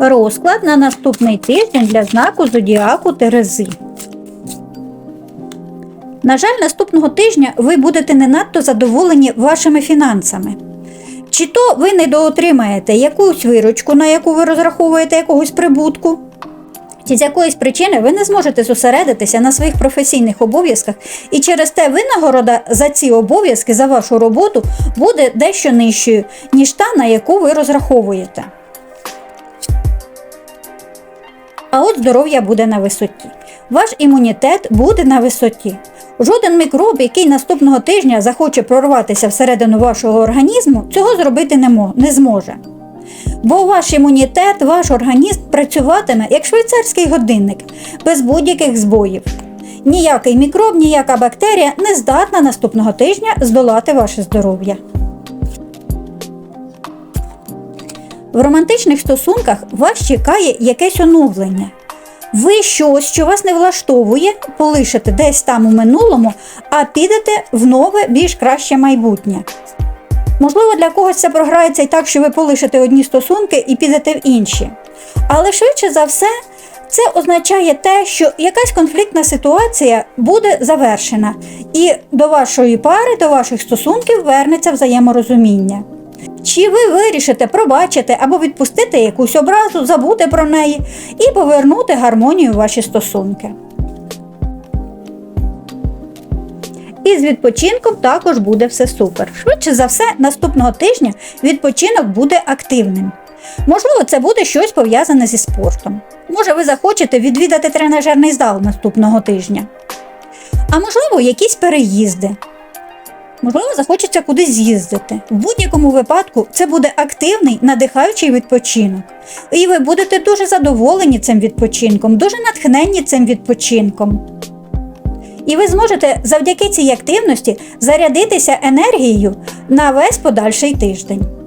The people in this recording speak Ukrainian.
Розклад на наступний тиждень для знаку Зодіаку Терези. На жаль, наступного тижня ви будете не надто задоволені вашими фінансами. Чи то ви недоотримаєте якусь виручку, на яку ви розраховуєте якогось прибутку, чи з якоїсь причини ви не зможете зосередитися на своїх професійних обов'язках, і через те винагорода за ці обов'язки, за вашу роботу буде дещо нижчою, ніж та, на яку ви розраховуєте. А от здоров'я буде на висоті. Ваш імунітет буде на висоті. Жоден мікроб, який наступного тижня захоче прорватися всередину вашого організму, цього зробити не, не зможе. Бо ваш імунітет, ваш організм працюватиме як швейцарський годинник, без будь-яких збоїв. Ніякий мікроб, ніяка бактерія не здатна наступного тижня здолати ваше здоров'я. В романтичних стосунках вас чекає якесь оновлення. Ви щось, що вас не влаштовує, полишите десь там у минулому, а підете в нове, більш краще майбутнє. Можливо, для когось це програється і так, що ви полишите одні стосунки і підете в інші. Але швидше за все, це означає те, що якась конфліктна ситуація буде завершена, і до вашої пари, до ваших стосунків вернеться взаєморозуміння. Чи ви вирішите пробачити або відпустити якусь образу, забути про неї і повернути гармонію в ваші стосунки? І з відпочинком також буде все супер. Швидше за все, наступного тижня відпочинок буде активним. Можливо, це буде щось пов'язане зі спортом. Може, ви захочете відвідати тренажерний зал наступного тижня. А можливо, якісь переїзди. Можливо, захочеться кудись з'їздити. В будь-якому випадку це буде активний, надихаючий відпочинок. І ви будете дуже задоволені цим відпочинком, дуже натхненні цим відпочинком. І ви зможете завдяки цій активності зарядитися енергією на весь подальший тиждень.